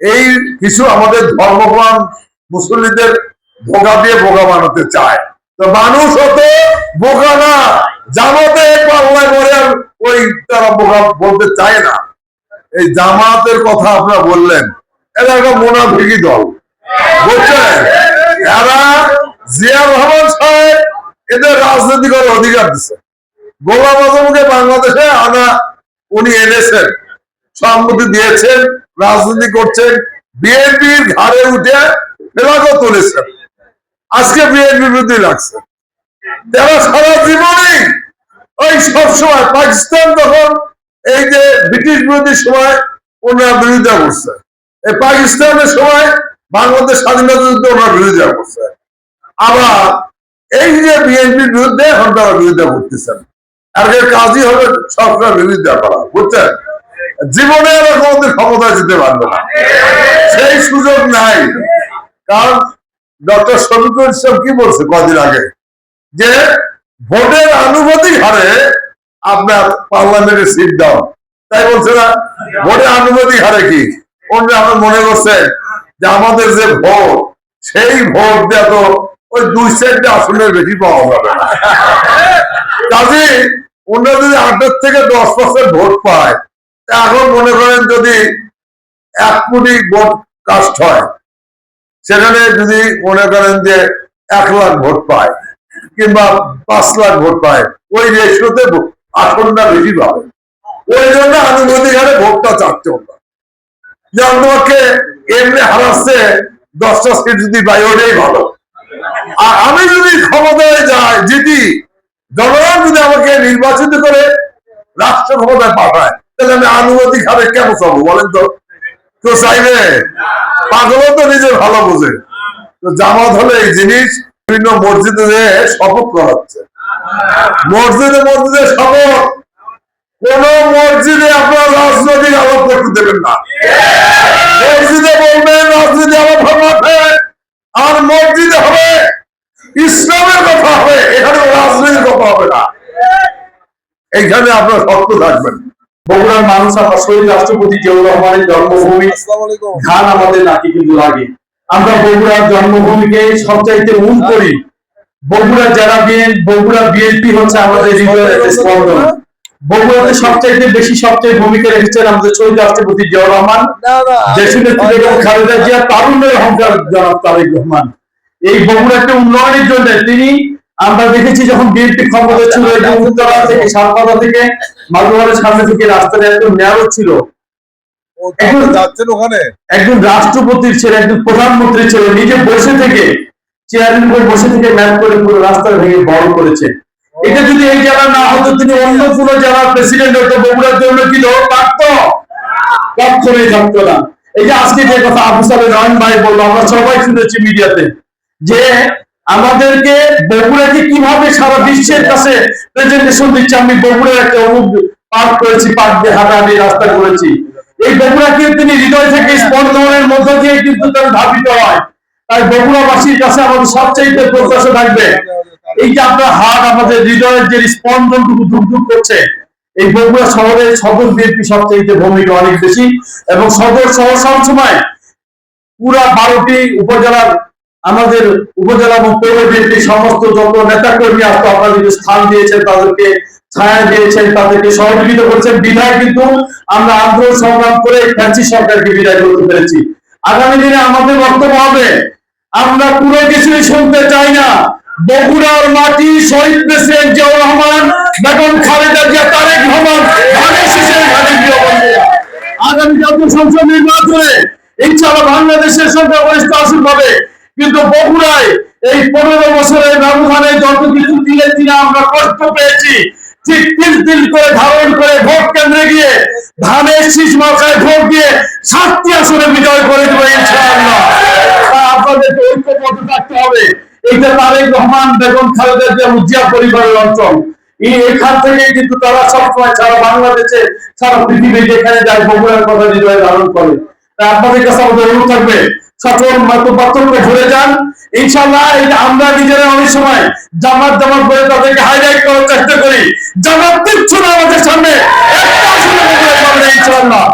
এই কিছু আমাদের ধর্মপ্রাণ মুসল্লিদের বোকা দিয়ে বোকা বানাতে চায়। তো মানুষ হতো বোকা না, জামাতে পাল্লায় পরে ওই তারা বোকা বলতে চায় না। এই জামাতের কথা আপনারা বললেন, এরা একটা মোনাফিকি দল। বুঝছেন? এরা জিয়া রহমান সাহেব এদের রাজনীতি অধিকার দিচ্ছে গোলাম আজমকে বাংলাদেশে আনা উনি এনেছেন, সম্মতি দিয়েছেন রাজনীতি করছেন, বিএনপির ঘাড়ে উঠে ফেলাকও তুলেছেন। আজকে বিএনপি বিরোধী লাগছে। তারা সারা জীবনেই ওই সবসময় পাকিস্তান তখন এই যে ব্রিটিশ বিরোধী সময় ওনারা বিরোধিতা করছে। এই পাকিস্তানের সময় বাংলাদেশ স্বাধীনতা যুদ্ধে ওনারা বিরোধিতা করছে। আবার এই যে বিএনপির বিরুদ্ধে এখন তারা বিরোধিতা করতেছেন। আজকের কাজই হবে সরকার বিরোধিতা করা, বুঝছেন? জীবনে এরা কোনোদিন ক্ষমতা যেতে পারবে না। সেই সুযোগ নাই। কারণ ডক্টর শফিকুল ইসলাম কি বলছে কদিন আগে? যে ভোটের আনুপাতিক হারে আপনার পার্লামেন্টে সিট দাও তাই বলছে না, ভোটের আনুপাতিক হারে কি? অন্য আমরা মনে করছে যে আমাদের যে ভোট, সেই ভোট দিয়ে তো ওই দুই চারটে আসনের বেশি পাওয়া যাবে কাজে ওনারা যদি আটের থেকে দশ পার্সেন্ট ভোট পায় এখন মনে করেন যদি এক কোটি ভোট কাস্ট হয়, সেখানে যদি মনে করেন যে এক লাখ ভোট পায় কিংবা পাঁচ লাখ ভোট পায়, ওই রেশিওতে আসনটা বেশি পাবে। ওই জন্য আনুমতি হারে ভোটটা চাচ্ছে ওরা। যেমন তোমাকে এমনি হারাচ্ছে, দশটা সিট যদি পাই ওটাই ভালো। আর আমি যদি ক্ষমতায় যাই, জিতি, জনগণ যদি আমাকে নির্বাচিত করে, রাষ্ট্র ক্ষমতায় পাঠায় তাহলে আমি আনুগতিক হারে কেন চাবো বলেন তো? কেউ চাইবে পাগলও তো নিজে ভালো বোঝে। তো জামাত হলে এই জিনিস বিভিন্ন মসজিদে যেয়ে শপথ করাচ্ছে মসজিদে মসজিদে শপথ। কোন মসজিদে আপনার রাজনৈতিক আলাপ করতে দেবেন না। মসজিদে বলবেন, রাজনীতি আলাপ হবে। আর মসজিদে হবে, ইসলামের কথা হবে। এখানে রাজনীতির কথা হবে না। এইখানে আপনার শক্ত থাকবেন। বগুড়ার মানুষ আমার শহীদ রাষ্ট্রপতি জিয়াউর রহমানের জন্মভূমি ধান আমাদের নাকি কিন্তু লাগে। আমরা বগুড়ার জন্মভূমিকে সবচাইতে মূল করি। বগুড়া জেলা বিএন বগুড়া বিএনপি হচ্ছে আমাদের হৃদয়ের স্পন্দন। বগুড়াতে সবচাইতে বেশি সবচেয়ে ভূমিকা রেখেছেন আমাদের শহীদ রাষ্ট্রপতি জিয়াউর রহমান দেশের বেগম খালেদা জিয়া তারুণ্যের অহংকার জনাব তারেক রহমান। এই বগুড়াকে উন্নয়নের জন্য তিনি আমরা দেখেছি যখন বিএনপি ক্ষমতা ছিল উত্তরা থেকে সালপাতা থেকে মাগুয়ারের সামনে থেকে রাস্তাটা একদম ন্যারো ছিল। একজন রাষ্ট্রপতির ছেলে একজন প্রধানমন্ত্রী ছেলে নিজে বসে থেকে চেয়ারের উপর বসে থেকে ম্যাপ করে পুরো রাস্তা ভেঙে বড় করেছে। এটা যদি এই জেলা না হতো তিনি অন্য কোনো জেলার প্রেসিডেন্ট হতো বগুড়ার জন্য কি দৌড় থাকতো? কখনোই থাকতো না। এই যে আজকে যে কথা আবু সালে রহমান ভাই বলল আমরা সবাই শুনেছি মিডিয়াতে যে আমাদেরকে বগুড়াকে কীভাবে সারা বিশ্বের কাছে প্রেজেন্টেশন দিচ্ছে, আমি বগুড়ার একটা অমুক পার্ক করেছি, পার্ক দিয়ে হাঁটাহাঁটি রাস্তা করেছি। এই বগুড়াকে তিনি হৃদয় থেকে স্পন্দনের মধ্য দিয়ে কিন্তু তার ধাবিত হয়। তাই বগুড়াবাসীর কাছে আমাদের সবচাইতে প্রত্যাশা থাকবে, এই যে আপনার হাট আমাদের হৃদয়ের যে স্পন্দনটুকু ধুক ধুক করছে, এই বগুড়া শহরে সদর বিএনপি সবচাইতে ভূমিকা অনেক বেশি এবং সদর শহর সবসময় পুরা বারোটি উপজেলার আমাদের উপজেলা এবং পৌর বিএনপি সমস্ত যত নেতা কর্মী আসতো আপনাদেরকে স্থান দিয়েছেন, তাদেরকে ছায়া দিয়েছেন, তাদেরকে সহযোগিতা করেছেন, বিধায় কিন্তু আমরা আন্দোলন সংগ্রাম করে ফ্যান্সি সরকারকে বিদায় করতে পেরেছি। আগামী দিনে আমাদের বক্তব্য হবে, আমরা পুরো কিছুই শুনতে চাই না। বগুড়ার মাটি শহীদ প্রেসিডেন্ট জিয়াউর রহমান, বেগম খালেদা জিয়া, তারেক রহমান। আগামী জাতীয় সংসদ নির্বাচনে ইনশাআল্লাহ বাংলাদেশের সরকার গরিষ্ঠ আসন পাবে। কিন্তু বগুড়ায় এই পনেরো বছরের ব্যবধানে যত কিছু দিলে আমরা কষ্ট পেয়েছি। ঠিক করে ধারণ করে কেন্দ্রে গিয়ে ধানের বেগম খালেদা জিয়া, উজিয়া পরিবারের অঞ্চল। এখান থেকে কিন্তু তারা সবসময় সারা বাংলাদেশে, সারা পৃথিবী যেখানে যায়, বগুড়ার কথা হৃদয়ে ধারণ করে। আপনাদের কাছে আমাদের অনুরোধ থাকবে ইনশাল্লাহ আমরা ইনশাল্লাহ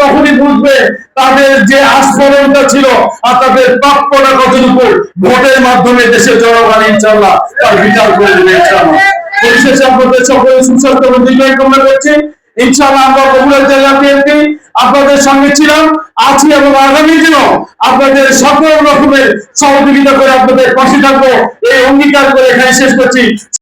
তখনই বুঝবে তাদের যে আস্ফলনটা ছিল আর তাদের প্রাপ্যটা কতটুকু। ভোটের মাধ্যমে দেশের জনগণ ইনশাল্লাহ তার বিচার করে দেবে ইনশাল্লাহ পরিশেষে সকলে সুস্বাস্থ্য করছি। ইনশাআল্লাহ আমরা বগুড়া জেলা বিএনপি আপনাদের সঙ্গে ছিলাম, আছি এবং আগামী দিনও আপনাদের সকল রকমের সহযোগিতা করে আপনাদের পাশে থাকব। এই অঙ্গীকার করে এখানে শেষ করছি।